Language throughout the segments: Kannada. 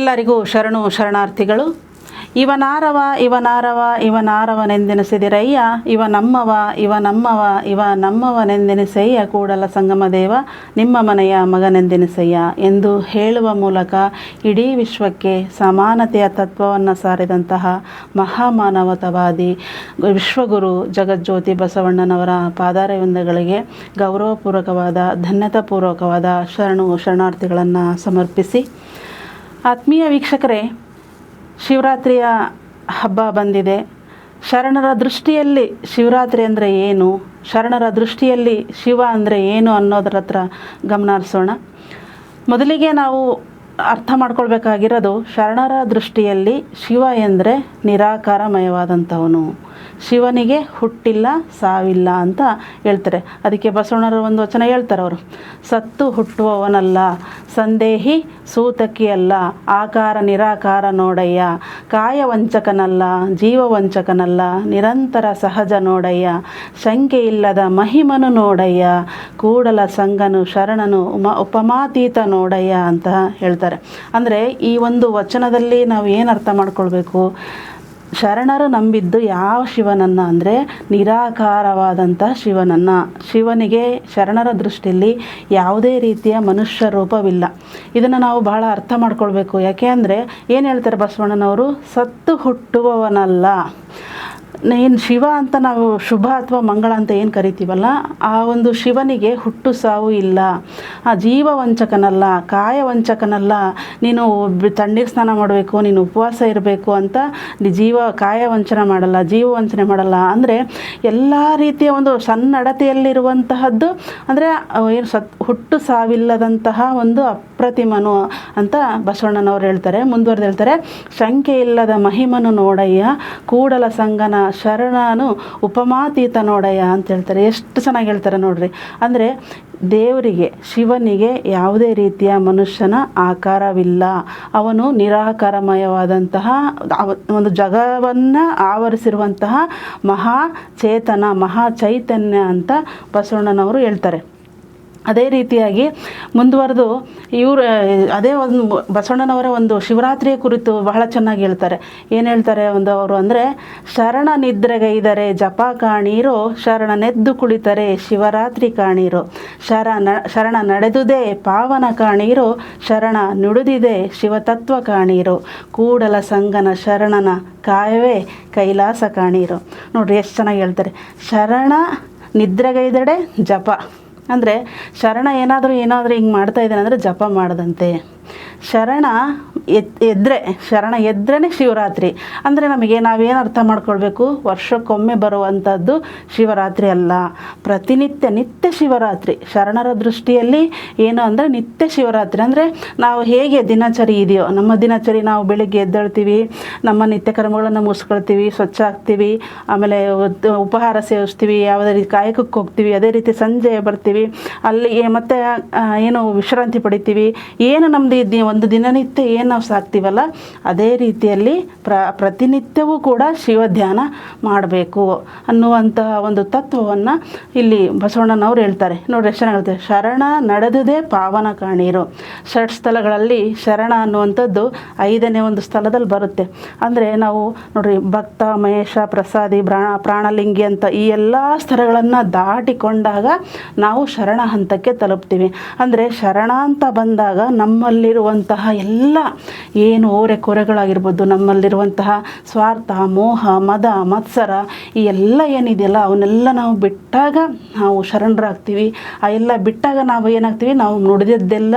ಎಲ್ಲರಿಗೂ ಶರಣು ಶರಣಾರ್ಥಿಗಳು. ಇವನಾರವ ಇವನಾರವ, ಇವನಾರವನೆಂದೆನಿಸಿದಿರಯ್ಯ ಇವ ನಮ್ಮವ ಇವ ನಮ್ಮವ ಇವ ನಮ್ಮವನೆಂದೆನಿಸಯ್ಯ ಕೂಡಲ ಸಂಗಮ ದೇವ ನಿಮ್ಮ ಮನೆಯ ಮಗನೆಂದೆನಿಸಯ್ಯ ಎಂದು ಹೇಳುವ ಮೂಲಕ ಇಡೀ ವಿಶ್ವಕ್ಕೆ ಸಮಾನತೆಯ ತತ್ವವನ್ನು ಸಾರಿದಂತಹ ಮಹಾಮಾನವತವಾದಿ ವಿಶ್ವಗುರು ಜಗಜ್ಯೋತಿ ಬಸವಣ್ಣನವರ ಪಾದಾರವಿಂದಗಳಿಗೆ ಗೌರವಪೂರ್ವಕವಾದ, ಧನ್ಯತಾಪೂರ್ವಕವಾದ ಶರಣು ಶರಣಾರ್ಥಿಗಳನ್ನು ಸಮರ್ಪಿಸಿ ಆತ್ಮೀಯ ವೀಕ್ಷಕರೇ, ಶಿವರಾತ್ರಿಯ ಹಬ್ಬ ಬಂದಿದೆ. ಶರಣರ ದೃಷ್ಟಿಯಲ್ಲಿ ಶಿವರಾತ್ರಿ ಅಂದರೆ ಏನು? ಶರಣರ ದೃಷ್ಟಿಯಲ್ಲಿ ಶಿವ ಅಂದರೆ ಏನು ಅನ್ನೋದ್ರ ಹತ್ರ ಗಮನ ಹರಿಸೋಣ. ಮೊದಲಿಗೆ ನಾವು ಅರ್ಥ ಮಾಡ್ಕೊಳ್ಬೇಕಾಗಿರೋದು, ಶರಣರ ದೃಷ್ಟಿಯಲ್ಲಿ ಶಿವ ಎಂದರೆ ನಿರಾಕಾರಮಯವಾದಂಥವನು. ಶಿವನಿಗೆ ಹುಟ್ಟಿಲ್ಲ, ಸಾವಿಲ್ಲ ಅಂತ ಹೇಳ್ತಾರೆ. ಅದಕ್ಕೆ ಬಸವಣ್ಣರ ಒಂದು ವಚನ ಹೇಳ್ತಾರೆ ಅವರು. ಸತ್ತು ಹುಟ್ಟುವವನಲ್ಲ, ಸಂದೇಹಿ ಸೂತಕಿಯಲ್ಲ, ಆಕಾರ ನಿರಾಕಾರ ನೋಡಯ್ಯ, ಕಾಯವಂಚಕನಲ್ಲ, ಜೀವವಂಚಕನಲ್ಲ ಜೀವ ವಂಚಕನಲ್ಲ ನಿರಂತರ ಸಹಜ ನೋಡಯ್ಯ ಶಂಕೆ ಇಲ್ಲದ ಮಹಿಮನು ನೋಡಯ್ಯ, ಕೂಡಲ ಸಂಗನು ಶರಣನು ಉಮ ಉಪಮಾತೀತ ನೋಡಯ್ಯ ಅಂತ ಹೇಳ್ತಾರೆ. ಅಂದರೆ ಈ ಒಂದು ವಚನದಲ್ಲಿ ನಾವು ಏನು ಅರ್ಥ ಮಾಡ್ಕೊಳ್ಬೇಕು? ಶರಣರು ನಂಬಿದ್ದು ಯಾವ ಶಿವನನ್ನ ಅಂದರೆ ನಿರಾಕಾರವಾದಂಥ ಶಿವನನ್ನ. ಶಿವನಿಗೆ ಶರಣರ ದೃಷ್ಟಿಯಲ್ಲಿ ಯಾವುದೇ ರೀತಿಯ ಮನುಷ್ಯ ರೂಪವಿಲ್ಲ. ಇದನ್ನು ನಾವು ಬಹಳ ಅರ್ಥ ಮಾಡ್ಕೊಳ್ಬೇಕು. ಯಾಕೆ ಅಂದರೆ ಏನು ಹೇಳ್ತಾರೆ ಬಸವಣ್ಣನವರು? ಸತ್ತು ಹುಟ್ಟುವವನಲ್ಲ. ಏನು ಶಿವ ಅಂತ ನಾವು ಶುಭ ಅಥವಾ ಮಂಗಳ ಅಂತ ಏನು ಕರಿತೀವಲ್ಲ, ಆ ಒಂದು ಶಿವನಿಗೆ ಹುಟ್ಟು ಸಾವು ಇಲ್ಲ. ಆ ಜೀವ ವಂಚಕನಲ್ಲ ಕಾಯ ವಂಚಕನಲ್ಲ ನೀನು ತಣ್ಣೀರು ಸ್ನಾನ ಮಾಡಬೇಕು, ನೀನು ಉಪವಾಸ ಇರಬೇಕು ಅಂತ ಜೀವ ಕಾಯ ವಂಚನೆ ಮಾಡಲ್ಲ ಜೀವ ವಂಚನೆ ಮಾಡಲ್ಲ. ಅಂದರೆ ಎಲ್ಲ ರೀತಿಯ ಒಂದು ಸನ್ನಡತೆಯಲ್ಲಿರುವಂತಹದ್ದು, ಅಂದರೆ ಏನು ಸತ್, ಹುಟ್ಟು ಸಾವಿಲ್ಲದಂತಹ ಒಂದು ಅಪ್ರತಿಮನು ಅಂತ ಬಸವಣ್ಣನವ್ರು ಹೇಳ್ತಾರೆ, ಮುಂದುವರೆದು ಹೇಳ್ತಾರೆ ಶಂಕೆ ಇಲ್ಲದ ಮಹಿಮನು ನೋಡಯ್ಯ, ಕೂಡಲ ಸಂಗನ ಶರಣನು ಉಪಮಾತೀತ ನೋಡಯ್ಯ ಅಂತ ಹೇಳ್ತಾರೆ. ಎಷ್ಟು ಚೆನ್ನಾಗಿ ಹೇಳ್ತಾರೆ ನೋಡ್ರಿ. ಅಂದರೆ ದೇವರಿಗೆ, ಶಿವನಿಗೆ ಯಾವುದೇ ರೀತಿಯ ಮನುಷ್ಯನ ಆಕಾರವಿಲ್ಲ. ಅವನು ನಿರಾಕಾರಮಯವಾದಂತಹ ಒಂದು ಜಗವನ್ನು ಆವರಿಸಿರುವಂತಹ ಮಹಾ ಚೇತನ, ಮಹಾ ಚೈತನ್ಯ ಅಂತ ಬಸವಣ್ಣನವರು ಹೇಳ್ತಾರೆ. ಅದೇ ರೀತಿಯಾಗಿ ಮುಂದುವರೆದು ಇವರು ಅದೇ ಒಂದು ಬಸವಣ್ಣನವರ ಒಂದು ಶಿವರಾತ್ರಿಯ ಕುರಿತು ಬಹಳ ಚೆನ್ನಾಗಿ ಹೇಳ್ತಾರೆ. ಏನು ಹೇಳ್ತಾರೆ ಒಂದು ಅವರು ಅಂದರೆ, ಶರಣ ನಿದ್ರೆಗೈದರೆ ಜಪ ಶರಣ ನೆದ್ದು ಕುಳಿತರೆ ಶಿವರಾತ್ರಿ ಕಾಣೀರೋ, ಶರಣ ಶರಣ ನಡೆದುದೇ ಪಾವನ ಕಾಣೀರೋ, ಶರಣ ನುಡಿದಿದೆ ಶಿವತತ್ವ ಕಾಣೀರೋ, ಕೂಡಲ ಸಂಗನ ಶರಣನ ಕಾಯವೇ ಕೈಲಾಸ ಕಾಣೀರೋ. ನೋಡ್ರಿ, ಎಷ್ಟು ಚೆನ್ನಾಗಿ ಹೇಳ್ತಾರೆ. ಶರಣ ನಿದ್ರೆಗೈದಡೆ ಜಪ ಅಂದರೆ ಶರಣ ಏನಾದರೂ ಏನಾದರೂ ಹಿಂಗೆ ಮಾಡ್ತಾ ಇದ್ದಾನೆ ಅಂದರೆ ಜಪ ಮಾಡದಂತೆ. ಶರಣ ಎದ್, ಎದ್ರೆ, ಶರಣ ಎದ್ರೇ ಶಿವರಾತ್ರಿ. ಅಂದರೆ ನಮಗೆ ನಾವೇನು ಅರ್ಥ ಮಾಡ್ಕೊಳ್ಬೇಕು? ವರ್ಷಕ್ಕೊಮ್ಮೆ ಬರುವಂಥದ್ದು ಶಿವರಾತ್ರಿ ಅಲ್ಲ. ಪ್ರತಿನಿತ್ಯ ನಿತ್ಯ ಶಿವರಾತ್ರಿ. ಶರಣರ ದೃಷ್ಟಿಯಲ್ಲಿ ಏನು ಅಂದರೆ ನಿತ್ಯ ಶಿವರಾತ್ರಿ. ಅಂದರೆ ನಾವು ಹೇಗೆ ದಿನಚರಿ ಇದೆಯೋ, ನಮ್ಮ ದಿನಚರಿ ನಾವು ಬೆಳಿಗ್ಗೆ ಎದ್ದೇಳ್ತೀವಿ, ನಮ್ಮ ನಿತ್ಯ ಕರ್ಮಗಳನ್ನು ಮುಗಿಸ್ಕೊಳ್ತೀವಿ, ಸ್ವಚ್ಛ ಆಗ್ತೀವಿ, ಆಮೇಲೆ ಉಪಹಾರ ಸೇವಿಸ್ತೀವಿ, ಯಾವುದೇ ರೀತಿ ಕಾಯಕಕ್ಕೆ ಹೋಗ್ತೀವಿ, ಅದೇ ರೀತಿ ಸಂಜೆ ಬರ್ತೀವಿ ಅಲ್ಲಿ ಮತ್ತೆ ಏನು ವಿಶ್ರಾಂತಿ ಪಡಿತೀವಿ, ಏನು ನಮ್ಮದು ಒಂದು ದಿನನಿತ್ಯ ಏನು ನಾವು ಸಾಕ್ತೀವಲ್ಲ, ಅದೇ ರೀತಿಯಲ್ಲಿ ಪ್ರ, ಪ್ರತಿನಿತ್ಯವೂ ಕೂಡ ಶಿವಧ್ಯಾನ ಮಾಡಬೇಕು ಅನ್ನುವಂತಹ ಒಂದು ತತ್ವವನ್ನು ಇಲ್ಲಿ ಬಸವಣ್ಣನವ್ರು ಹೇಳ್ತಾರೆ. ನೋಡ್ರಿ ಎಷ್ಟು ಚೆನ್ನಾಗಿರುತ್ತೆ ಶರಣ ನಡೆದುದೇ ಪಾವನ ಕಾಣೀರು ಷಟ್ ಸ್ಥಳಗಳಲ್ಲಿ ಶರಣ ಅನ್ನುವಂಥದ್ದು ಐದನೇ ಒಂದು ಸ್ಥಳದಲ್ಲಿ ಬರುತ್ತೆ. ಅಂದರೆ ನಾವು ನೋಡ್ರಿ ಭಕ್ತ, ಮಹೇಶ, ಪ್ರಸಾದಿ ಪ್ರಾಣ ಪ್ರಾಣಲಿಂಗಿ ಅಂತ ಈ ಎಲ್ಲ ಸ್ಥಳಗಳನ್ನು ದಾಟಿಕೊಂಡಾಗ ನಾವು ಶರಣ ಹಂತಕ್ಕೆ ತಲುಪ್ತೀವಿ. ಅಂದರೆ ಶರಣ ಅಂತ ಬಂದಾಗ ನಮ್ಮಲ್ಲಿರುವಂತಹ ಎಲ್ಲ ಏನು ಓರೆ ಕೊರೆಗಳಾಗಿರ್ಬೋದು, ನಮ್ಮಲ್ಲಿರುವಂತಹ ಸ್ವಾರ್ಥ, ಮೋಹ, ಮದ, ಮತ್ಸರ, ಈ ಎಲ್ಲ ಏನಿದೆಯಲ್ಲ, ಅವನ್ನೆಲ್ಲ ನಾವು ಬಿಟ್ಟಾಗ ನಾವು ಶರಣರಾಗ್ತೀವಿ. ಆ ಎಲ್ಲ ಬಿಟ್ಟಾಗ ನಾವು ಏನಾಗ್ತೀವಿ? ನಾವು ನುಡಿದದ್ದೆಲ್ಲ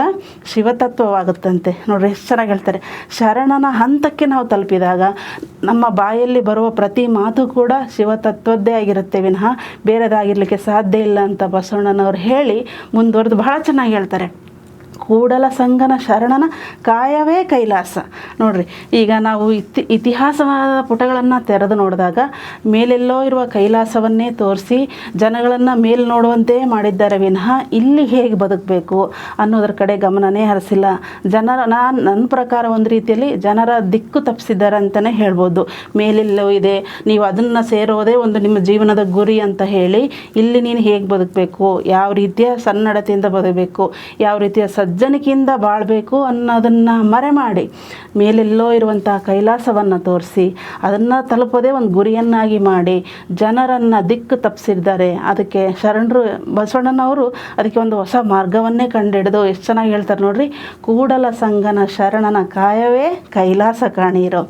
ಶಿವತತ್ವವಾಗುತ್ತಂತೆ. ನೋಡ್ರಿ, ಎಷ್ಟು ಚೆನ್ನಾಗಿ ಹೇಳ್ತಾರೆ. ಶರಣನ ಹಂತಕ್ಕೆ ನಾವು ತಲುಪಿದಾಗ ನಮ್ಮ ಬಾಯಲ್ಲಿ ಬರುವ ಪ್ರತಿ ಮಾತು ಕೂಡ ಶಿವತತ್ವದ್ದೇ ಆಗಿರುತ್ತೆ. ವಿನಃ ಬೇರೆದಾಗಿರಲಿಕ್ಕೆ ಸಾಧ್ಯ ಇಲ್ಲ ಅಂತ ಬಸವಣ್ಣನವ್ರು ಹೇಳಿ ಮುಂದುವರೆದು ಬಹಳ ಚೆನ್ನಾಗಿ ಹೇಳ್ತಾರೆ. ಕೂಡಲ ಸಂಗನ ಶರಣನ ಕಾಯವೇ ಕೈಲಾಸ. ನೋಡ್ರಿ, ಈಗ ನಾವು ಇತಿ ಇತಿಹಾಸವಾದ ಪುಟಗಳನ್ನು ತೆರೆದು ನೋಡಿದಾಗ ಮೇಲೆಲ್ಲೋ ಇರುವ ಕೈಲಾಸವನ್ನೇ ತೋರಿಸಿ ಜನಗಳನ್ನು ಮೇಲ್ ನೋಡುವಂತೆ ಮಾಡಿದ್ದಾರೆ ವಿನಃ ಇಲ್ಲಿ ಹೇಗೆ ಬದುಕಬೇಕು ಅನ್ನೋದ್ರ ಕಡೆ ಗಮನನೇ ಹರಿಸಿಲ್ಲ. ಜನರ ನಾನು ನನ್ನ ಪ್ರಕಾರ ಒಂದು ರೀತಿಯಲ್ಲಿ ಜನರ ದಿಕ್ಕು ತಪ್ಪಿಸಿದ್ದಾರೆ ಅಂತಲೇ ಹೇಳ್ಬೋದು. ಮೇಲೆಲ್ಲೋ ಇದೆ, ನೀವು ಅದನ್ನು ಸೇರೋದೇ ಒಂದು ನಿಮ್ಮ ಜೀವನದ ಗುರಿ ಅಂತ ಹೇಳಿ ಇಲ್ಲಿ ನೀನು ಹೇಗೆ ಬದುಕಬೇಕು, ಯಾವ ರೀತಿಯ ಸನ್ನಡತೆಯಿಂದ ಬದುಕಬೇಕು, ಯಾವ ರೀತಿಯ ಸಜ್ಜನಿಕೆಯಿಂದ ಬಾಳಬೇಕು ಅನ್ನೋದನ್ನು ಮರೆ ಮಾಡಿ, ಮೇಲೆಲ್ಲೋ ಇರುವಂಥ ಕೈಲಾಸವನ್ನು ತೋರಿಸಿ, ಅದನ್ನು ತಲುಪೋದೇ ಒಂದು ಗುರಿಯನ್ನಾಗಿ ಮಾಡಿ, ಜನರನ್ನು ದಿಕ್ಕು ತಪ್ಪಿಸಿದ್ದಾರೆ ಅದಕ್ಕೆ ಶರಣರು ಬಸವಣ್ಣನವರು ಅದಕ್ಕೆ ಒಂದು ಹೊಸ ಮಾರ್ಗವನ್ನೇ ಕಂಡುಹಿಡಿದು ಎಷ್ಟು ಚೆನ್ನಾಗಿ ಹೇಳ್ತಾರೆ ನೋಡ್ರಿ, ಕೂಡಲ ಸಂಗನ ಶರಣನ ಕಾಯವೇ ಕೈಲಾಸ ಕಾಣೀರೋ.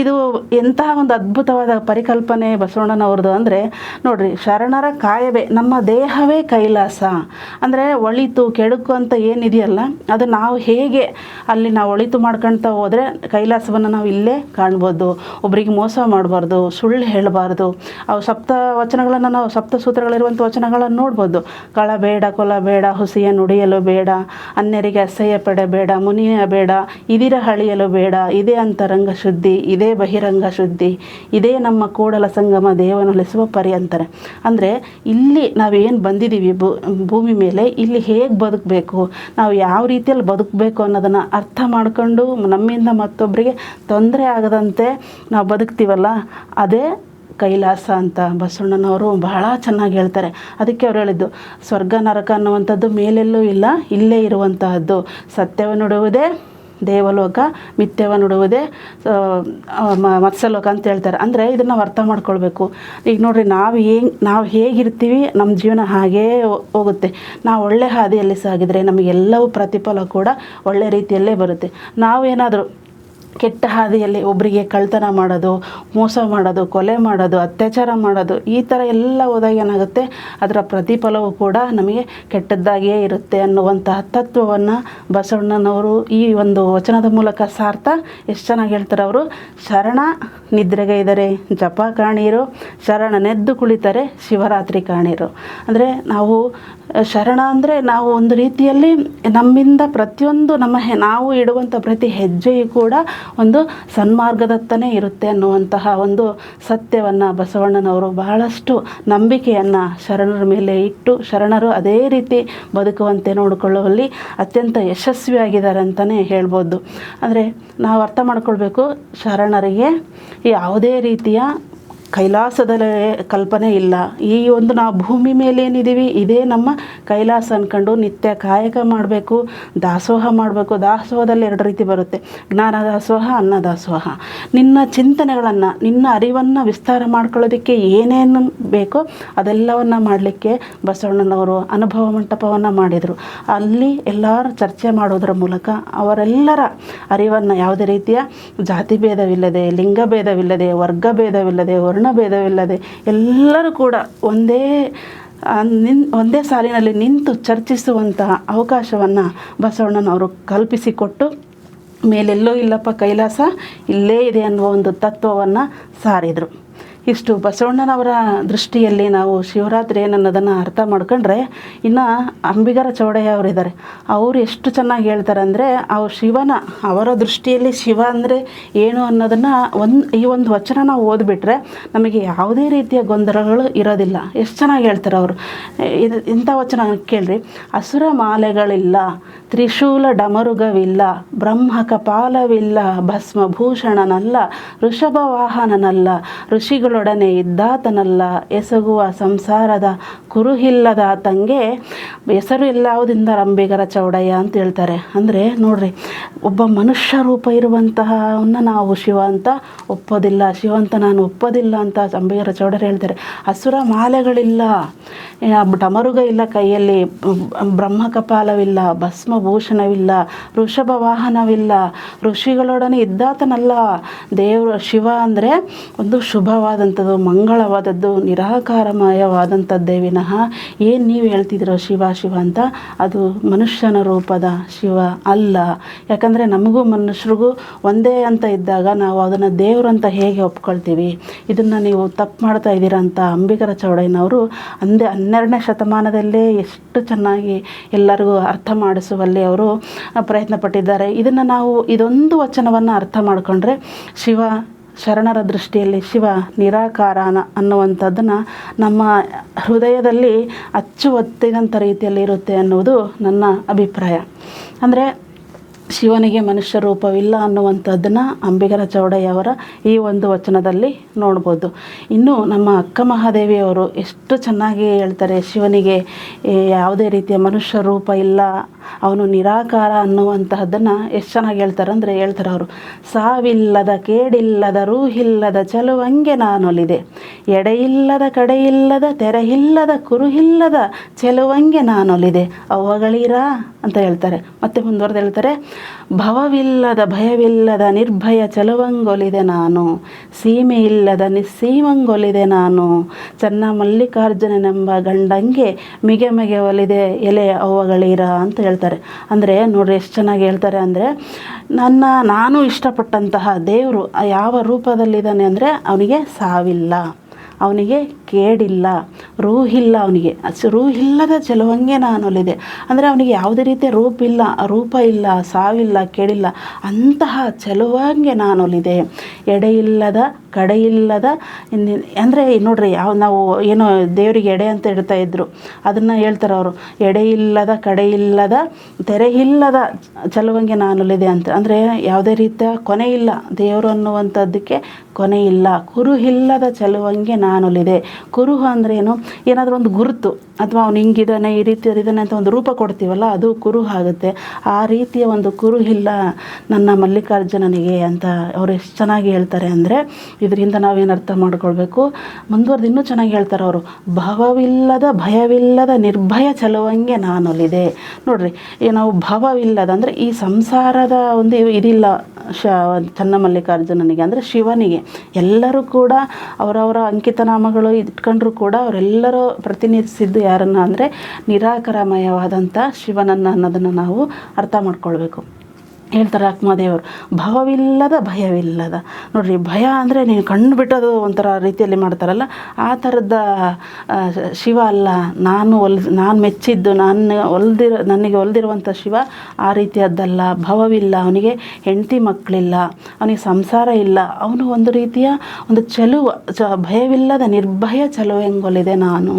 ಇದು ಎಂತಹ ಒಂದು ಅದ್ಭುತವಾದ ಪರಿಕಲ್ಪನೆ ಬಸವಣ್ಣನವ್ರದ್ದು ಅಂದರೆ, ನೋಡ್ರಿ, ಶರಣರ ಕಾಯವೇ, ನಮ್ಮ ದೇಹವೇ ಕೈಲಾಸ. ಅಂದರೆ ಒಳಿತು, ಕೆಡುಕು ಅಂತ ಏನಿದೆಯಲ್ಲ, ಅದು ನಾವು ಹೇಗೆ ಅಲ್ಲಿ ನಾವು ಒಳಿತು ಮಾಡ್ಕೊಳ್ತಾ ಹೋದರೆ ಕೈಲಾಸವನ್ನು ನಾವು ಇಲ್ಲೇ ಕಾಣ್ಬೋದು. ಒಬ್ರಿಗೆ ಮೋಸ ಮಾಡಬಾರ್ದು, ಸುಳ್ಳು ಹೇಳಬಾರ್ದು. ಅವು ಸಪ್ತ ವಚನಗಳನ್ನು ನಾವು, ಸಪ್ತ ಸೂತ್ರಗಳಿರುವಂಥ ವಚನಗಳನ್ನು ನೋಡ್ಬೋದು. ಕಳ ಬೇಡ, ಕೊಲ ಬೇಡ, ಹುಸಿಯ ನುಡಿಯಲು ಬೇಡ, ಅನ್ಯರಿಗೆ ಅಸಹ್ಯ ಪಡೆ ಬೇಡ ಮುನಿಯ ಬೇಡ, ಇದಿರ ಹಳಿಯಲು ಬೇಡ, ಇದೇ ಅಂತರಂಗ ಶುದ್ಧಿ ಇದೇ ಬಹಿರಂಗ ಶುದ್ಧಿ, ಇದೇ ನಮ್ಮ ಕೂಡಲ ಸಂಗಮ ದೇವನೊಲಿಸುವ ಪರಿ ಅಂತಾರೆ ಅಂದರೆ ಇಲ್ಲಿ ನಾವೇನು ಬಂದಿದ್ದೀವಿ ಭೂಮಿ ಮೇಲೆ, ಇಲ್ಲಿ ಹೇಗೆ ಬದುಕಬೇಕು, ನಾವು ಯಾವ ರೀತಿಯಲ್ಲಿ ಬದುಕಬೇಕು ಅನ್ನೋದನ್ನು ಅರ್ಥ ಮಾಡಿಕೊಂಡು ನಮ್ಮಿಂದ ಮತ್ತೊಬ್ಬರಿಗೆ ತೊಂದರೆ ಆಗದಂತೆ ನಾವು ಬದುಕ್ತೀವಲ್ಲ, ಅದೇ ಕೈಲಾಸ ಅಂತ ಬಸವಣ್ಣನವರು ಬಹಳ ಚೆನ್ನಾಗಿ ಹೇಳ್ತಾರೆ. ಅದಕ್ಕೆ ಅವ್ರು ಹೇಳಿದ್ದು, ಸ್ವರ್ಗ ನರಕ ಅನ್ನುವಂಥದ್ದು ಮೇಲೆಲ್ಲೂ ಇಲ್ಲ, ಇಲ್ಲೇ ಇರುವಂತಹದ್ದು. ಸತ್ಯವನ್ನುಡುವುದೇ ದೇವಲೋಕ ಮಿಥ್ಯವ ನುಡುವುದೇ ಮತ್ಸ್ಯಲೋಕ ಅಂತ ಹೇಳ್ತಾರೆ. ಅಂದರೆ ಇದನ್ನು ನಾವು ಅರ್ಥ ಮಾಡ್ಕೊಳ್ಬೇಕು. ಈಗ ನೋಡಿರಿ, ನಾವು ಏನು, ನಾವು ಹೇಗಿರ್ತೀವಿ ನಮ್ಮ ಜೀವನ ಹಾಗೇ ಹೋಗುತ್ತೆ. ನಾವು ಒಳ್ಳೆ ಹಾದಿಯಲ್ಲಿ ಸಾಗಿದರೆ ನಮಗೆಲ್ಲವೂ ಪ್ರತಿಫಲ ಕೂಡ ಒಳ್ಳೆ ರೀತಿಯಲ್ಲೇ ಬರುತ್ತೆ. ನಾವೇನಾದರೂ ಕೆಟ್ಟ ಹಾದಿಯಲ್ಲಿ ಒಬ್ಬರಿಗೆ ಕಳ್ತನ ಮಾಡೋದು, ಮೋಸ ಮಾಡೋದು, ಕೊಲೆ ಮಾಡೋದು, ಅತ್ಯಾಚಾರ ಮಾಡೋದು, ಈ ಥರ ಎಲ್ಲ ಹೋದಾಗ ಏನಾಗುತ್ತೆ? ಅದರ ಪ್ರತಿಫಲವು ಕೂಡ ನಮಗೆ ಕೆಟ್ಟದ್ದಾಗಿಯೇ ಇರುತ್ತೆ ಅನ್ನುವಂತಹ ತತ್ವವನ್ನು ಬಸವಣ್ಣನವರು ಈ ಒಂದು ವಚನದ ಮೂಲಕ ಸಾರ್ಥ ಎಷ್ಟು ಚೆನ್ನಾಗಿ ಹೇಳ್ತಾರೆ ಅವರು. ಶರಣ ನಿದ್ರೆಗೈದರೆ ಜಪ ಕಾಣೀರು ಶರಣನೆದ್ದು ಕುಳಿತರೆ ಶಿವರಾತ್ರಿ ಕಾಣೀರು. ಅಂದರೆ ನಾವು, ಶರಣ ಅಂದರೆ ನಾವು ಒಂದು ರೀತಿಯಲ್ಲಿ ನಮ್ಮಿಂದ ಪ್ರತಿಯೊಂದು ನಮ್ಮ ನಾವು ಇಡುವಂಥ ಪ್ರತಿ ಹೆಜ್ಜೆಯು ಕೂಡ ಒಂದು ಸನ್ಮಾರ್ಗದತ್ತನೇ ಇರುತ್ತೆ ಅನ್ನುವಂತಹ ಒಂದು ಸತ್ಯವನ್ನು ಬಸವಣ್ಣನವರು ಬಹಳಷ್ಟು ನಂಬಿಕೆಯನ್ನು ಶರಣರ ಮೇಲೆ ಇಟ್ಟು ಶರಣರು ಅದೇ ರೀತಿ ಬದುಕುವಂತೆ ನೋಡಿಕೊಳ್ಳುವಲ್ಲಿ ಅತ್ಯಂತ ಯಶಸ್ವಿಯಾಗಿದ್ದಾರೆ ಅಂತಲೇ ಹೇಳ್ಬೋದು. ಅಂದರೆ ನಾವು ಅರ್ಥ ಮಾಡ್ಕೊಳ್ಬೇಕು, ಶರಣರಿಗೆ ಯಾವುದೇ ರೀತಿಯ ಕೈಲಾಸದ ಕಲ್ಪನೆ ಇಲ್ಲ. ಈ ಒಂದು ನಾವು ಭೂಮಿ ಮೇಲೆ ಏನಿದ್ದೀವಿ, ಇದೇ ನಮ್ಮ ಕೈಲಾಸ ಅಂದ್ಕೊಂಡು ನಿತ್ಯ ಕಾಯಕ ಮಾಡಬೇಕು, ದಾಸೋಹ ಮಾಡಬೇಕು. ದಾಸೋಹದಲ್ಲಿ ಎರಡು ರೀತಿ ಬರುತ್ತೆ. ಜ್ಞಾನ ದಾಸೋಹ ಅನ್ನ ದಾಸೋಹ ನಿನ್ನ ಚಿಂತನೆಗಳನ್ನು, ನಿನ್ನ ಅರಿವನ್ನು ವಿಸ್ತಾರ ಮಾಡ್ಕೊಳ್ಳೋದಕ್ಕೆ ಏನೇನು ಬೇಕೋ ಅದೆಲ್ಲವನ್ನು ಮಾಡಲಿಕ್ಕೆ ಬಸವಣ್ಣನವರು ಅನುಭವ ಮಂಟಪವನ್ನು ಮಾಡಿದರು. ಅಲ್ಲಿ ಎಲ್ಲರೂ ಚರ್ಚೆ ಮಾಡೋದರ ಮೂಲಕ ಅವರೆಲ್ಲರ ಅರಿವನ್ನು ಯಾವುದೇ ರೀತಿಯ ಜಾತಿ ಭೇದವಿಲ್ಲದೆ, ಲಿಂಗ ಭೇದವಿಲ್ಲದೆ, ವರ್ಗ ಭೇದವಿಲ್ಲದೆ ವರ್ಣ ಭೇದವಿಲ್ಲದೆ ಎಲ್ಲರೂ ಕೂಡ ಒಂದೇ ನಿನ್, ಒಂದೇ ಸಾಲಿನಲ್ಲಿ ನಿಂತು ಚರ್ಚಿಸುವಂತಹ ಅವಕಾಶವನ್ನು ಬಸವಣ್ಣನವರು ಕಲ್ಪಿಸಿಕೊಟ್ಟು ಮೇಲೆಲ್ಲೋ ಇಲ್ಲಪ್ಪ ಕೈಲಾಸ ಇಲ್ಲೇ ಇದೆ ಅನ್ನುವ ಒಂದು ತತ್ವವನ್ನು ಸಾರಿದರು. ಇಷ್ಟು ಬಸವಣ್ಣನವರ ದೃಷ್ಟಿಯಲ್ಲಿ ನಾವು ಶಿವರಾತ್ರಿ ಏನನ್ನೋದನ್ನು ಅರ್ಥ ಮಾಡ್ಕೊಂಡ್ರೆ ಇನ್ನು ಅಂಬಿಗರ ಚೌಡಯ್ಯ ಅವರಿದ್ದಾರೆ. ಅವರು ಎಷ್ಟು ಚೆನ್ನಾಗಿ ಹೇಳ್ತಾರೆ ಅಂದರೆ ಅವ್ರು ಶಿವನ, ಅವರ ದೃಷ್ಟಿಯಲ್ಲಿ ಶಿವ ಅಂದರೆ ಏನು ಅನ್ನೋದನ್ನು ಒಂದು, ಈ ಒಂದು ವಚನ ನಾವು ಓದಿಬಿಟ್ರೆ ನಮಗೆ ಯಾವುದೇ ರೀತಿಯ ಗೊಂದಲಗಳು ಇರೋದಿಲ್ಲ. ಎಷ್ಟು ಚೆನ್ನಾಗಿ ಹೇಳ್ತಾರೆ ಅವರು. ಇದು ಇಂಥ ವಚನ ಕೇಳ್ರಿ. ಹಸುರ ಮಾಲೆಗಳಿಲ್ಲ ತ್ರಿಶೂಲ ಡಮರುಗವಿಲ್ಲ ಬ್ರಹ್ಮ ಕಪಾಲವಿಲ್ಲ ಭಸ್ಮಭೂಷಣನಲ್ಲ, ಋಷಭವಾಹನನಲ್ಲ, ಋಷಿಗಳೊಡನೆ ಇದ್ದಾತನಲ್ಲ, ಎಸಗುವ ಸಂಸಾರದ ಕುರುಹಿಲ್ಲದ ತಂಗೆ, ಹೆಸರು ಎಲ್ಲಾವುದಿಂದ ರಂಬಿಗರ ಚೌಡಯ್ಯ ಅಂತ ಹೇಳ್ತಾರೆ. ಅಂದರೆ ನೋಡ್ರಿ, ಒಬ್ಬ ಮನುಷ್ಯ ರೂಪ ಇರುವಂತಹವನ್ನ ನಾವು ಶಿವ ಅಂತ ಒಪ್ಪೋದಿಲ್ಲ. ಶಿವ ಅಂತ ನಾನು ಒಪ್ಪೋದಿಲ್ಲ ಅಂತ ಅಂಬಿಗರ ಚೌಡರು ಹೇಳ್ತಾರೆ. ಅಸುರ ಮಾಲೆಗಳಿಲ್ಲ. ಡಮರುಗ ಇಲ್ಲ ಕೈಯಲ್ಲಿ ಬ್ರಹ್ಮ ಕಪಾಲವಿಲ್ಲ ಭಸ್ಮಭೂಷಣವಿಲ್ಲ ವೃಷಭ ವಾಹನವಿಲ್ಲ. ಋಷಿಗಳೊಡನೆ ಇದ್ದಾತನಲ್ಲ. ದೇವರು ಶಿವ ಅಂದರೆ ಒಂದು ಶುಭವಾದಂಥದ್ದು, ಮಂಗಳವಾದದ್ದು, ನಿರಾಕಾರಮಯವಾದಂಥದ್ದೇ ವಿನಃ ಏನು ನೀವು ಹೇಳ್ತಿದ್ದೀರೋ ಶಿವ ಶಿವ ಅಂತ ಅದು ಮನುಷ್ಯನ ರೂಪದ ಶಿವ ಅಲ್ಲ. ಯಾಕಂದರೆ ನಮಗೂ ಮನುಷ್ಯರಿಗೂ ಒಂದೇ ಅಂತ ಇದ್ದಾಗ ನಾವು ಅದನ್ನು ದೇವರು ಅಂತ ಹೇಗೆ ಒಪ್ಕೊಳ್ತೀವಿ? ಇದನ್ನು ನೀವು ತಪ್ಪು ಮಾಡ್ತಾ ಇದ್ದೀರಾ ಅಂತ ಅಂಬಿಕರ ಚೌಡಯ್ಯನವರು ಅಂದೇ ಹನ್ನೆರಡನೇ ಶತಮಾನದಲ್ಲೇ ಎಷ್ಟು ಚೆನ್ನಾಗಿ ಎಲ್ಲರಿಗೂ ಅರ್ಥ ಮಾಡಿಸುವಲ್ಲಿ ಅವರು ಪ್ರಯತ್ನ ಪಟ್ಟಿದ್ದಾರೆ ಇದನ್ನು ನಾವು ಇದೊಂದು ವಚನವನ್ನು ಅರ್ಥ ಮಾಡಿಕೊಂಡ್ರೆ ಶಿವ ಶರಣರ ದೃಷ್ಟಿಯಲ್ಲಿ ಶಿವ ನಿರಾಕಾರ ಅನ್ನುವಂಥದ್ದನ್ನು ನಮ್ಮ ಹೃದಯದಲ್ಲಿ ಅಚ್ಚು ಒತ್ತಿದಂಥ ರೀತಿಯಲ್ಲಿ ಇರುತ್ತೆ ಅನ್ನುವುದು ನನ್ನ ಅಭಿಪ್ರಾಯ. ಅಂದರೆ ಶಿವನಿಗೆ ಮನುಷ್ಯ ರೂಪವಿಲ್ಲ ಅನ್ನುವಂಥದ್ದನ್ನು ಅಂಬಿಗರ ಚೌಡಯ್ಯವರ ಈ ಒಂದು ವಚನದಲ್ಲಿ ನೋಡ್ಬೋದು. ಇನ್ನು ನಮ್ಮ ಅಕ್ಕ ಮಹಾದೇವಿಯವರು ಎಷ್ಟು ಚೆನ್ನಾಗಿ ಹೇಳ್ತಾರೆ, ಶಿವನಿಗೆ ಯಾವುದೇ ರೀತಿಯ ಮನುಷ್ಯ ರೂಪ ಇಲ್ಲ ಅವನು ನಿರಾಕಾರ ಅನ್ನುವಂತಹದ್ದನ್ನು ಎಷ್ಟು ಚೆನ್ನಾಗಿ ಹೇಳ್ತಾರೆ ಅಂದರೆ ಹೇಳ್ತಾರೆ ಅವರು, ಸಾವಿಲ್ಲದ ಕೇಡಿಲ್ಲದ ರೂಹಿಲ್ಲದ ಚಲುವಂಗೆ ನಾನೊಲಿದೆ. ಎಡೆಯಿಲ್ಲದ ಕಡೆಯಿಲ್ಲದ ತೆರೆಯಿಲ್ಲದ ಕುರುಹಿಲ್ಲದ ಚೆಲುವಂಗೆ ನಾನೊಲಿದೆ. ಅವಗಳೀರಾ ಅಂತ ಹೇಳ್ತಾರೆ. ಮತ್ತೆ ಮುಂದುವರೆದು ಹೇಳ್ತಾರೆ, ಭವವಿಲ್ಲದ ಭಯವಿಲ್ಲದ ನಿರ್ಭಯ ಚಲುವಂಗೊಲಿದೆ ನಾನು. ಸೀಮೆ ಇಲ್ಲದ ನಿಸ್ಸೀಮಂಗೊಲಿದೆ ನಾನು. ಚನ್ನ ಮಲ್ಲಿಕಾರ್ಜುನನೆಂಬ ಗಂಡಂಗೆ ಮಿಗೆ ಮಿಗೆ ಒಲಿದೆ ಎಲೆ ಅವ್ವಗಳೀರ? ಅಂತ ಹೇಳ್ತಾರೆ. ಅಂದರೆ ನೋಡ್ರಿ ಎಷ್ಟು ಚೆನ್ನಾಗಿ ಹೇಳ್ತಾರೆ ಅಂದರೆ, ನನ್ನ, ನಾನು ಇಷ್ಟಪಟ್ಟಂತಹ ದೇವರು ಯಾವ ರೂಪದಲ್ಲಿದ್ದಾನೆ ಅಂದರೆ, ಅವನಿಗೆ ಸಾವಿಲ್ಲ. ಅವನಿಗೆ ಕೇಡಿಲ್ಲ, ರೂಹಿಲ್ಲ ಅವನಿಗೆ. ರೂಹಿಲ್ಲದ ಚೆಲುವಂಗೆ ನಾನು ಒಲಿದೆ ಅಂದರೆ ಅವನಿಗೆ ಯಾವುದೇ ರೀತಿಯ ರೂಪಿಲ್ಲ, ರೂಪ ಇಲ್ಲ, ಸಾವಿಲ್ಲ ಕೇಳಿಲ್ಲ ಅಂತಹ ಚೆಲುವಂಗೆ ನಾನು ಒಲಿದೆ ಎಡೆಯಿಲ್ಲದ, ಕಡೆಯಿಲ್ಲದ ಅಂದರೆ ನೋಡ್ರಿ ಯಾವ ನಾವು ಏನೋ ದೇವರಿಗೆ ಎಡೆ ಅಂತ ಇಡ್ತಾ ಇದ್ರು. ಅದನ್ನು ಹೇಳ್ತಾರೆ ಅವರು, ಎಡೆಯಿಲ್ಲದ, ಕಡೆಯಿಲ್ಲದ, ತೆರೆಯಿಲ್ಲದ ಚಲುವಂಗೆ ನಾನು ಅಲ್ಲಿದೆ ಅಂತ. ಅಂದರೆ ಯಾವುದೇ ರೀತಿಯ ಕೊನೆ ಇಲ್ಲ ದೇವರು ಅನ್ನುವಂಥದ್ದಕ್ಕೆ ಕೊನೆಯಿಲ್ಲ, ಕುರುಹಿಲ್ಲದ ಚಲುವಂಗೆ ನಾನೊಲಿದೆ. ಕುರುಹು ಏನು? ಏನಾದರೂ ಒಂದು ಗುರುತು. ಅಥವಾ ಅವ್ನು ಹಿಂಗಿದ್ದಾನೆ ಈ ರೀತಿ ಇದ್ದಾನೆ ಅಂತ ಒಂದು ರೂಪ ಕೊಡ್ತೀವಲ್ಲ, ಅದು ಕುರುಹು ಆಗುತ್ತೆ. ಆ ರೀತಿಯ ಒಂದು ಕುರುಹಿಲ್ಲ ನನ್ನ ಮಲ್ಲಿಕಾರ್ಜುನನಿಗೆ ಅಂತ ಅವ್ರು ಎಷ್ಟು ಚೆನ್ನಾಗಿ ಹೇಳ್ತಾರೆ ಅಂದರೆ, ಇದರಿಂದ ನಾವೇನು ಅರ್ಥ ಮಾಡ್ಕೊಳ್ಬೇಕು? ಮುಂದುವರೆದು ಇನ್ನೂ ಚೆನ್ನಾಗಿ ಹೇಳ್ತಾರೆ ಅವರು, ಭಾವವಿಲ್ಲದ ಭಯವಿಲ್ಲದ ನಿರ್ಭಯ ಚಲುವಂಗೆ ನಾನೊಲಿದೆ. ನೋಡ್ರಿ ನಾವು ಭಾವವಿಲ್ಲದ ಅಂದರೆ ಈ ಸಂಸಾರದ ಒಂದು ಇದಿಲ್ಲ, ಶ ಚನ್ನಮಲ್ಲಿಕಾರ್ಜುನನಿಗೆ ಅಂದರೆ ಶಿವನಿಗೆ. ಎಲ್ಲರೂ ಕೂಡ ಅವರವರ ಅಂಕಿತನಾಮಗಳು ಇಟ್ಕೊಂಡ್ರು ಕೂಡ ಅವರೆಲ್ಲರೂ ಪ್ರತಿನಿಧಿಸಿದ್ದು ಯಾರನ್ನು ಅಂದರೆ ನಿರಾಕರಮಯವಾದಂಥ ಶಿವನನ್ನು ಅನ್ನೋದನ್ನು ನಾವು ಅರ್ಥ ಮಾಡ್ಕೊಳ್ಬೇಕು. ಹೇಳ್ತಾರೆ ಅಕ್ಮದೇವರು ಭವವಿಲ್ಲದ ಭಯವಿಲ್ಲದ. ನೋಡಿರಿ, ಭಯ ಅಂದರೆ ನೀನು ಕಣ್ಣು ಬಿಟ್ಟೋದು ಒಂಥರ ರೀತಿಯಲ್ಲಿ ಮಾಡ್ತಾರಲ್ಲ, ಆ ಥರದ ಶಿವ ಅಲ್ಲ, ನಾನು ಒಲ್, ನಾನು ಮೆಚ್ಚಿದ್ದು, ನಾನು ಒಲ್ದಿರೋ, ನನಗೆ ಒಲ್ದಿರುವಂಥ ಶಿವ ಆ ರೀತಿಯದ್ದಲ್ಲ. ಭವವಿಲ್ಲ, ಅವನಿಗೆ ಹೆಂಡತಿ ಮಕ್ಕಳಿಲ್ಲ ಅವನಿಗೆ ಸಂಸಾರ ಇಲ್ಲ. ಅವನು ಒಂದು ರೀತಿಯ ಒಂದು ಚಲುವ, ಚ, ಭಯವಿಲ್ಲದ ನಿರ್ಭಯ ಚಲುವೆಂಗೊಲಿದೆ ನಾನು.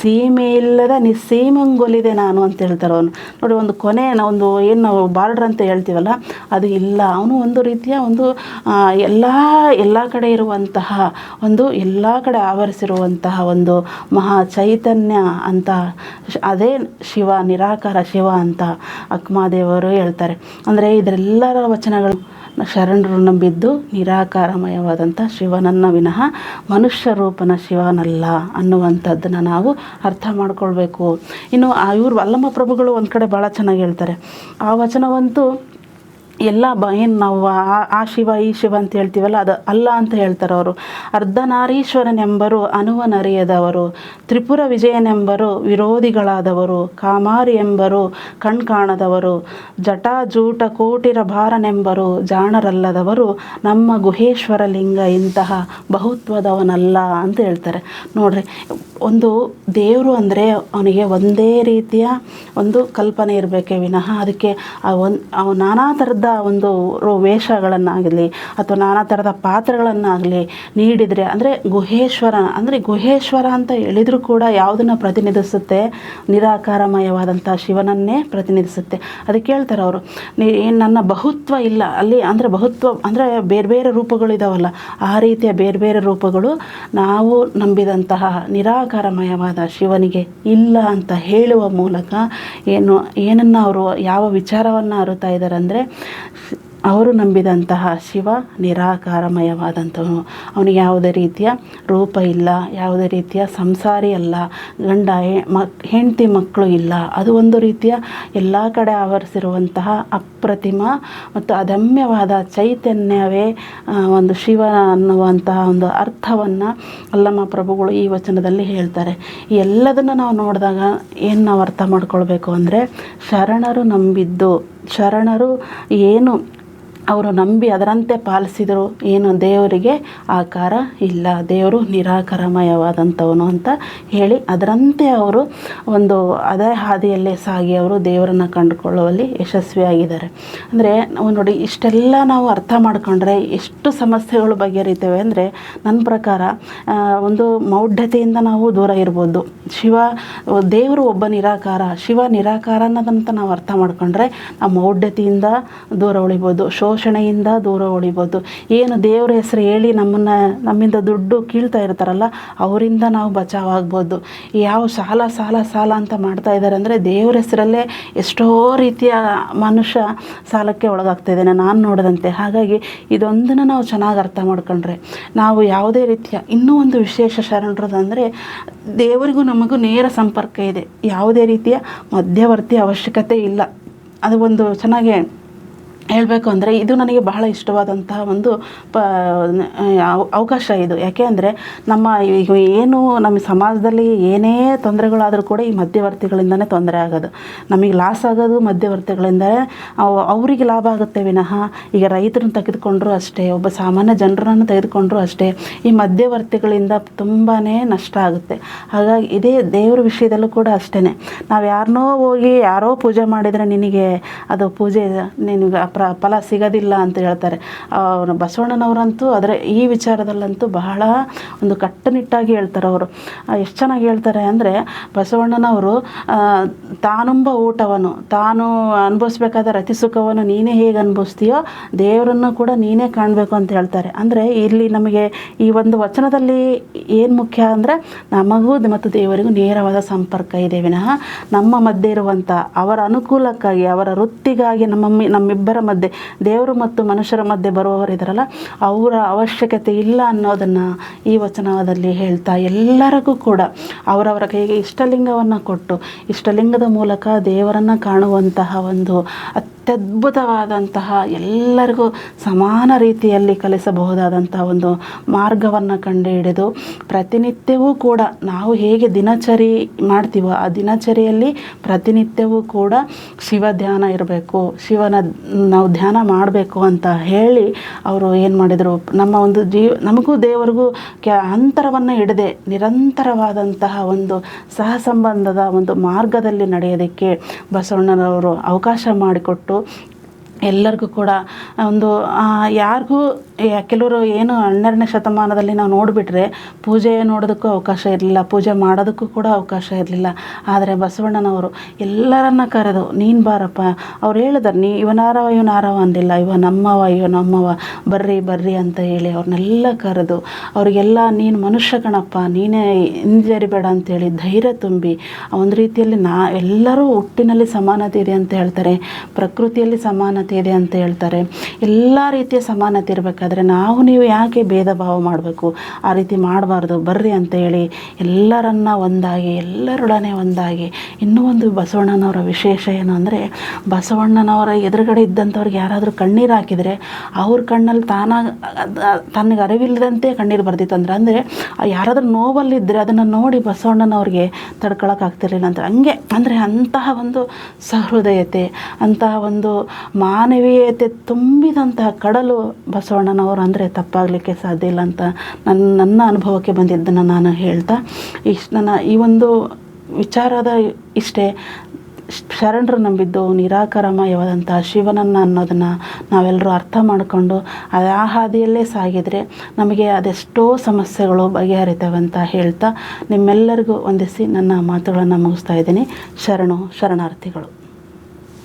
ಸೀಮೆ ಇಲ್ಲದ ನಿಸ್ಸೀಮಂಗೊಲಿದೆ ನಾನು ಅಂತ ಹೇಳ್ತಾರೆ ಅವನು ನೋಡಿ ಒಂದು ಕೊನೆ ಒಂದು ಏನು ನಾವು ಬಾರ್ಡ್ರ್ ಅಂತ ಹೇಳ್ತೀವಲ್ಲ ಅದು ಇಲ್ಲ. ಅವನು ಒಂದು ರೀತಿಯ ಒಂದು ಎಲ್ಲ ಎಲ್ಲ ಕಡೆ ಇರುವಂತಹ, ಒಂದು ಎಲ್ಲ ಕಡೆ ಆವರಿಸಿರುವಂತಹ ಒಂದು ಮಹಾ ಚೈತನ್ಯ ಅಂತ, ಅದೇ ಶಿವ, ನಿರಾಕಾರ ಶಿವ ಅಂತ ಅಕ್ಮಾದೇವರು ಹೇಳ್ತಾರೆ. ಅಂದರೆ ಇದರೆಲ್ಲರ ವಚನಗಳು ಶರಣರು ನಂಬಿದ್ದು ನಿರಾಕಾರಮಯವಾದಂಥ ಶಿವನನ್ನ ವಿನಃ ಮನುಷ್ಯ ರೂಪನ ಶಿವನಲ್ಲ ಅನ್ನುವಂಥದ್ದನ್ನು ನಾವು ಅರ್ಥ ಮಾಡ್ಕೊಳ್ಬೇಕು. ಇನ್ನು ಇವರು ಅಲ್ಲಮ್ಮ ಪ್ರಭುಗಳು ಒಂದು ಕಡೆ ಭಾಳ ಚೆನ್ನಾಗಿ ಹೇಳ್ತಾರೆ. ಆ ವಚನವಂತೂ ಎಲ್ಲ ಬ, ಏನು ನಾವು ಆ- ಶಿವ, ಈ ಶಿವ ಅಂತ ಹೇಳ್ತೀವಲ್ಲ, ಅದು ಅಲ್ಲ ಅಂತ ಹೇಳ್ತಾರೆ ಅವರು. ಅರ್ಧನಾರೀಶ್ವರನೆಂಬರು ಅನುವನರಿಯದವರು ತ್ರಿಪುರ ವಿಜಯನೆಂಬರು ವಿರೋಧಿಗಳಾದವರು, ಕಾಮಾರಿ ಎಂಬರು ಕಣ್ಕಾಣದವರು, ಜಟಾಜೂಟ ಕೋಟಿರ ಭಾರನೆಂಬರು ಜಾಣರಲ್ಲದವರು, ನಮ್ಮ ಗುಹೇಶ್ವರ ಲಿಂಗ ಇಂತಹ ಬಹುತ್ವದವನಲ್ಲ ಅಂತ ಹೇಳ್ತಾರೆ. ನೋಡ್ರಿ, ಒಂದು ದೇವರು ಅಂದರೆ ಅವನಿಗೆ ಒಂದೇ ರೀತಿಯ ಒಂದು ಕಲ್ಪನೆ ಇರಬೇಕೇ ವಿನಃ. ಅದಕ್ಕೆ ಒಂದು ನಾನಾ ಥರದ ಒಂದು ರೋ- ವೇಷಗಳನ್ನಾಗಲಿ ಅಥವಾ ನಾನಾ ಥರದ ಪಾತ್ರಗಳನ್ನಾಗಲಿ ನೀಡಿದರೆ, ಅಂದರೆ ಗುಹೇಶ್ವರ ಅಂದರೆ ಗುಹೇಶ್ವರ ಅಂತ ಹೇಳಿದರೂ ಕೂಡ ಯಾವುದನ್ನು ಪ್ರತಿನಿಧಿಸುತ್ತೆ? ನಿರಾಕಾರಮಯವಾದಂಥ ಶಿವನನ್ನೇ ಪ್ರತಿನಿಧಿಸುತ್ತೆ. ಅದಕ್ಕೆ ಹೇಳ್ತಾರೆ ಅವರು. ಏನ್ ನನ್ನ ಬಹುತ್ವ ಇಲ್ಲ. ಅಲ್ಲಿ ಅಂದರೆ ಬಹುತ್ವ, ಅಂದರೆ ಬೇರೆ ಬೇರೆ ರೂಪಗಳಿದಾವಲ್ಲ ಆ ರೀತಿಯ ಬೇರೆ ಬೇರೆ ರೂಪಗಳು ನಾವು ನಂಬಿದಂತಹ ನಿರಾಕಾರಮಯವಾದ ಶಿವನಿಗೆ ಇಲ್ಲ ಅಂತ ಹೇಳುವ ಮೂಲಕ ಏನು, ಏನನ್ನು ಅವರು ಯಾವ ವಿಚಾರವನ್ನು ಅರುತ್ತಾ ಇದ್ದಾರೆ ಅಂದರೆ ಅವರು ನಂಬಿದಂತಹ ಶಿವ ನಿರಾಕಾರಮಯವಾದಂಥವನು. ಅವನಿಗೆ ಯಾವುದೇ ರೀತಿಯ ರೂಪ ಇಲ್ಲ, ಯಾವುದೇ ರೀತಿಯ ಸಂಸಾರಿ ಅಲ್ಲ, ಗಂಡ ಮಕ್ ಹೆಂಡತಿ ಮಕ್ಕಳು ಇಲ್ಲ. ಅದು ಒಂದು ರೀತಿಯ ಎಲ್ಲ ಕಡೆ ಆವರಿಸಿರುವಂತಹ ಅಪ್ರತಿಮ ಮತ್ತು ಅದಮ್ಯವಾದ ಚೈತನ್ಯವೇ ಒಂದು ಶಿವ ಅನ್ನುವಂತಹ ಒಂದು ಅರ್ಥವನ್ನು ಅಲ್ಲಮ್ಮ ಪ್ರಭುಗಳು ಈ ವಚನದಲ್ಲಿ ಹೇಳ್ತಾರೆ. ಎಲ್ಲದನ್ನು ನಾವು ನೋಡಿದಾಗ ಏನು ನಾವು ಅರ್ಥ ಮಾಡ್ಕೊಳ್ಬೇಕು ಅಂದರೆ, ಶರಣರು ನಂಬಿದ್ದು. ಶರಣರು ಏನು ಅವರು ನಂಬಿ ಅದರಂತೆ ಪಾಲಿಸಿದರು ಏನು ದೇವರಿಗೆ ಆಕಾರ ಇಲ್ಲ. ದೇವರು ನಿರಾಕಾರಮಯವಾದಂಥವನು ಅಂತ ಹೇಳಿ ಅದರಂತೆ ಅವರು ಒಂದು ಅದೇ ಹಾದಿಯಲ್ಲೇ ಸಾಗಿ ಅವರು ದೇವರನ್ನು ಕಂಡುಕೊಳ್ಳುವಲ್ಲಿ ಯಶಸ್ವಿಯಾಗಿದ್ದಾರೆ. ಅಂದರೆ ನಾವು ನೋಡಿ, ಇಷ್ಟೆಲ್ಲ ನಾವು ಅರ್ಥ ಮಾಡಿಕೊಂಡ್ರೆ ಎಷ್ಟು ಸಮಸ್ಯೆಗಳು ಬಗೆಹರಿತೇವೆ ಅಂದರೆ ನನ್ನ ಪ್ರಕಾರ ಒಂದು ಮೌಢ್ಯತೆಯಿಂದ ನಾವು ದೂರ ಇರ್ಬೋದು. ಶಿವ, ದೇವರು ಒಬ್ಬ ನಿರಾಕಾರ. ಶಿವ ನಿರಾಕಾರ ಅನ್ನೋದಂತ ನಾವು ಅರ್ಥ ಮಾಡ್ಕೊಂಡ್ರೆ ಆ ಮೌಢ್ಯತೆಯಿಂದ ದೂರ ಉಳಿಬೋದು. ಶೋಷ ಆಕರ್ಷಣೆಯಿಂದ ದೂರ ಉಳಿಬೋದು. ಏನು ದೇವ್ರ ಹೆಸರು ಹೇಳಿ ನಮ್ಮನ್ನು, ನಮ್ಮಿಂದ ದುಡ್ಡು ಕೀಳ್ತಾ ಇರ್ತಾರಲ್ಲ, ಅವರಿಂದ ನಾವು ಬಚಾವಾಗ್ಬೋದು. ಯಾವ ಸಾಲ ಸಾಲ ಸಾಲ ಅಂತ ಮಾಡ್ತಾ ಇದ್ದಾರೆ ಅಂದರೆ ದೇವ್ರ ಹೆಸರಲ್ಲೇ ಎಷ್ಟೋ ರೀತಿಯ ಮನುಷ್ಯ ಸಾಲಕ್ಕೆ ಒಳಗಾಗ್ತಾ ಇದ್ದಾನೆ ನಾನು ನೋಡಿದಂತೆ. ಹಾಗಾಗಿ ಇದೊಂದನ್ನು ನಾವು ಚೆನ್ನಾಗಿ ಅರ್ಥ ಮಾಡ್ಕೊಂಡ್ರೆ. ನಾವು ಯಾವುದೇ ರೀತಿಯ ಇನ್ನೂ ಒಂದು ವಿಶೇಷ ಶರಣರದಂದರೆ ದೇವರಿಗೂ ನಮಗೂ ನೇರ ಸಂಪರ್ಕ ಇದೆ. ಯಾವುದೇ ರೀತಿಯ ಮಧ್ಯವರ್ತಿ ಅವಶ್ಯಕತೆ ಇಲ್ಲ. ಅದು ಒಂದು ಚೆನ್ನಾಗಿ ಹೇಳಬೇಕು ಅಂದರೆ ಇದು ನನಗೆ ಬಹಳ ಇಷ್ಟವಾದಂತಹ ಒಂದು ಪ, ಅವ- ಅವಕಾಶ ಇದು. ಯಾಕೆ ಅಂದರೆ ನಮ್ಮ ಏನು ನಮ್ಮ ಸಮಾಜದಲ್ಲಿ ಏನೇ ತೊಂದರೆಗಳಾದರೂ ಕೂಡ ಈ ಮಧ್ಯವರ್ತಿಗಳಿಂದನೇ ತೊಂದರೆ ಆಗೋದು. ನಮಗೆ ಲಾಸ್ ಆಗೋದು ಮಧ್ಯವರ್ತಿಗಳಿಂದಲೇ ಅವ್- ಅವರಿಗೆ ಲಾಭ ಆಗುತ್ತೆ ವಿನಃ. ಈಗ ರೈತರನ್ನ ತೆಗೆದುಕೊಂಡ್ರು ಅಷ್ಟೇ, ಒಬ್ಬ ಸಾಮಾನ್ಯ ಜನರನ್ನು ತೆಗೆದುಕೊಂಡ್ರು ಅಷ್ಟೇ, ಈ ಮಧ್ಯವರ್ತಿಗಳಿಂದ ತುಂಬಾ ನಷ್ಟ ಆಗುತ್ತೆ. ಹಾಗಾಗಿ ಇದೇ ದೇವರ ವಿಷಯದಲ್ಲೂ ಕೂಡ ಅಷ್ಟೇ ನಾವು ಯಾರನ್ನೋ ಹೋಗಿ ಯಾರೋ ಪೂಜೆ ಮಾಡಿದರೆ ನಿನಗೆ ಅದು ಪೂಜೆ, ನಿನಗೆ ಪ್ರ, ಫಲ ಸಿಗೋದಿಲ್ಲ ಅಂತ ಹೇಳ್ತಾರೆ. ಅವ್ರು ಬಸವಣ್ಣನವರಂತೂ ಅದರ ಈ ವಿಚಾರದಲ್ಲಂತೂ ಬಹಳ ಒಂದು ಕಟ್ಟುನಿಟ್ಟಾಗಿ ಹೇಳ್ತಾರೆ ಅವರು. ಎಷ್ಟು ಚೆನ್ನಾಗಿ ಹೇಳ್ತಾರೆ ಅಂದರೆ ಬಸವಣ್ಣನವರು ತಾನುಂಬ ಊಟವನ್ನು ತಾನು ಅನುಭವಿಸ್ಬೇಕಾದ ರತಿ ಸುಖವನ್ನು ನೀನೇ ಹೇಗೆ ಅನುಭವಿಸ್ತೀಯೋ ದೇವರನ್ನು ಕೂಡ ನೀನೇ ಕಾಣಬೇಕು ಅಂತ ಹೇಳ್ತಾರೆ. ಅಂದರೆ ಇಲ್ಲಿ ನಮಗೆ ಈ ಒಂದು ವಚನದಲ್ಲಿ ಏನು ಮುಖ್ಯ ಅಂದರೆ ನಮಗೂ ಮತ್ತು ದೇವರಿಗೂ ನೇರವಾದ ಸಂಪರ್ಕ ಇದೆ. ವಿನಃ ನಮ್ಮ ಮಧ್ಯೆ ಇರುವಂಥ ಅವರ ಅನುಕೂಲಕ್ಕಾಗಿ, ಅವರ ವೃತ್ತಿಗಾಗಿ ನಮ್ಮ ನಮ್ಮಿಬ್ಬರ ಮಧ್ಯೆ, ದೇವರು ಮತ್ತು ಮನುಷ್ಯರ ಮಧ್ಯೆ ಬರುವವರಿದ್ದಾರಲ್ಲ ಅವರ ಅವಶ್ಯಕತೆ ಇಲ್ಲ ಅನ್ನೋದನ್ನು ಈ ವಚನದಲ್ಲಿ ಹೇಳ್ತಾ ಎಲ್ಲರಿಗೂ ಕೂಡ ಅವರವರ ಕೈಗೆ ಇಷ್ಟಲಿಂಗವನ್ನು ಕೊಟ್ಟು, ಇಷ್ಟಲಿಂಗದ ಮೂಲಕ ದೇವರನ್ನು ಕಾಣುವಂತಹ ಒಂದು ಅತ್ಯದ್ಭುತವಾದಂತಹ ಎಲ್ಲರಿಗೂ ಸಮಾನ ರೀತಿಯಲ್ಲಿ ಕಲಿಸಬಹುದಾದಂತಹ ಒಂದು ಮಾರ್ಗವನ್ನು ಕಂಡುಹಿಡಿದು ಪ್ರತಿನಿತ್ಯವೂ ಕೂಡ ನಾವು ಹೇಗೆ ದಿನಚರಿ ಮಾಡ್ತೀವೋ ಆ ದಿನಚರಿಯಲ್ಲಿ ಪ್ರತಿನಿತ್ಯವೂ ಕೂಡ ಶಿವ ಧ್ಯಾನ ಇರಬೇಕು. ಶಿವನ ನಾವು ಧ್ಯಾನ ಮಾಡಬೇಕು ಅಂತ ಹೇಳಿ ಅವರು ಏನು ಮಾಡಿದರು? ನಮ್ಮ ಒಂದು ಜೀವ, ನಮಗೂ ದೇವರಿಗೂ ಕೆ ಅಂತರವನ್ನು ಹಿಡದೆ ನಿರಂತರವಾದಂತಹ ಒಂದು ಸಹಸಂಬಂಧದ ಒಂದು ಮಾರ್ಗದಲ್ಲಿ ನಡೆಯೋದಕ್ಕೆ ಬಸವಣ್ಣನವರು ಅವಕಾಶ ಮಾಡಿಕೊಟ್ಟು então ಎಲ್ಲರಿಗೂ ಕೂಡ ಒಂದು ಯಾರಿಗೂ ಕೆಲವರು ಏನು ಹನ್ನೆರಡನೇ ಶತಮಾನದಲ್ಲಿ ನಾವು ನೋಡಿಬಿಟ್ರೆ ಪೂಜೆ ನೋಡೋದಕ್ಕೂ ಅವಕಾಶ ಇರಲಿಲ್ಲ, ಪೂಜೆ ಮಾಡೋದಕ್ಕೂ ಕೂಡ ಅವಕಾಶ ಇರಲಿಲ್ಲ. ಆದರೆ ಬಸವಣ್ಣನವರು ಎಲ್ಲರನ್ನ ಕರೆದು, ನೀನು ಬಾರಪ್ಪ, ಅವ್ರು ಹೇಳಿದಾರೆ, ನೀ ಇವನಾರವ ಇವನಾರವ ಅಂದಿಲ್ಲ, ಇವ ನಮ್ಮವ ಇವ ನಮ್ಮವ, ಬರ್ರಿ ಬರ್ರಿ ಅಂತ ಹೇಳಿ ಅವ್ರನ್ನೆಲ್ಲ ಕರೆದು, ಅವರಿಗೆಲ್ಲ, ನೀನು ಮನುಷ್ಯ ಕಣಪ್ಪ, ನೀನೇ ಹಿಂಜರಿಬೇಡ ಅಂತೇಳಿ ಧೈರ್ಯ ತುಂಬಿ ಒಂದು ರೀತಿಯಲ್ಲಿ ನಾ, ಎಲ್ಲರೂ ಹುಟ್ಟಿನಲ್ಲಿ ಸಮಾನತೆ ಇದೆ ಅಂತ ಹೇಳ್ತಾರೆ. ಪ್ರಕೃತಿಯಲ್ಲಿ ಸಮಾನತೆ ಇದೆ ಅಂತ ಹೇಳ್ತಾರೆ. ಎಲ್ಲ ರೀತಿಯ ಸಮಾನತೆ ಇರಬೇಕಾದ್ರೆ ನಾವು ನೀವು ಯಾಕೆ ಭೇದ ಭಾವ ಮಾಡಬೇಕು? ಆ ರೀತಿ ಮಾಡಬಾರ್ದು, ಬರ್ರಿ ಅಂತ ಹೇಳಿ ಎಲ್ಲರನ್ನ ಒಂದಾಗಿ, ಎಲ್ಲರೊಡನೆ ಒಂದಾಗಿ. ಇನ್ನೂ ಒಂದು ಬಸವಣ್ಣನವರ ವಿಶೇಷ ಏನು ಅಂದರೆ, ಬಸವಣ್ಣನವರ ಎದುರುಗಡೆ ಇದ್ದಂಥವ್ರಿಗೆ ಯಾರಾದರೂ ಕಣ್ಣೀರು ಹಾಕಿದರೆ ಅವ್ರ ಕಣ್ಣಲ್ಲಿ ತಾನಾಗ ತನಗೆ ಅರಿವಿಲ್ಲದಂತೆ ಕಣ್ಣೀರು ಬರ್ದಿತ್ತಂದ್ರೆ ಅಂದರೆ ಯಾರಾದರೂ ನೋವಲ್ಲಿದ್ದರೆ ಅದನ್ನು ನೋಡಿ ಬಸವಣ್ಣನವ್ರಿಗೆ ತಡ್ಕೊಳಕ್ಕಾಗ್ತಿರ್ಲಿಲ್ಲ ಅಂತ. ಹಂಗೆ, ಅಂದರೆ ಅಂತಹ ಒಂದು ಸಹೃದಯತೆ, ಅಂತಹ ಒಂದು ಮಾನವೀಯತೆ ತುಂಬಿದಂತಹ ಕಡಲು ಬಸವಣ್ಣನವರು ಅಂದರೆ ತಪ್ಪಾಗಲಿಕ್ಕೆ ಸಾಧ್ಯ ಇಲ್ಲ ಅಂತ ನನ್ನ ನನ್ನ ಅನುಭವಕ್ಕೆ ಬಂದಿದ್ದನ್ನು ನಾನು ಹೇಳ್ತಾ, ಇಷ್ಟು ನನ್ನ ಈ ಒಂದು ವಿಚಾರದ ಇಷ್ಟೇ, ಶರಣರು ನಂಬಿದ್ದು ನಿರಾಕರಮಯವಾದಂಥ ಶಿವನನ್ನು ಅನ್ನೋದನ್ನು ನಾವೆಲ್ಲರೂ ಅರ್ಥ ಮಾಡಿಕೊಂಡು ಆ ಹಾದಿಯಲ್ಲೇ ಸಾಗಿದರೆ ನಮಗೆ ಅದೆಷ್ಟೋ ಸಮಸ್ಯೆಗಳು ಬಗೆಹರಿತವೆ ಅಂತ ಹೇಳ್ತಾ ನಿಮ್ಮೆಲ್ಲರಿಗೂ ವಂದಿಸಿ ನನ್ನ ಮಾತುಗಳನ್ನು ಮುಗಿಸ್ತಾ ಇದ್ದೀನಿ. ಶರಣು, ಶರಣಾರ್ಥಿಗಳು.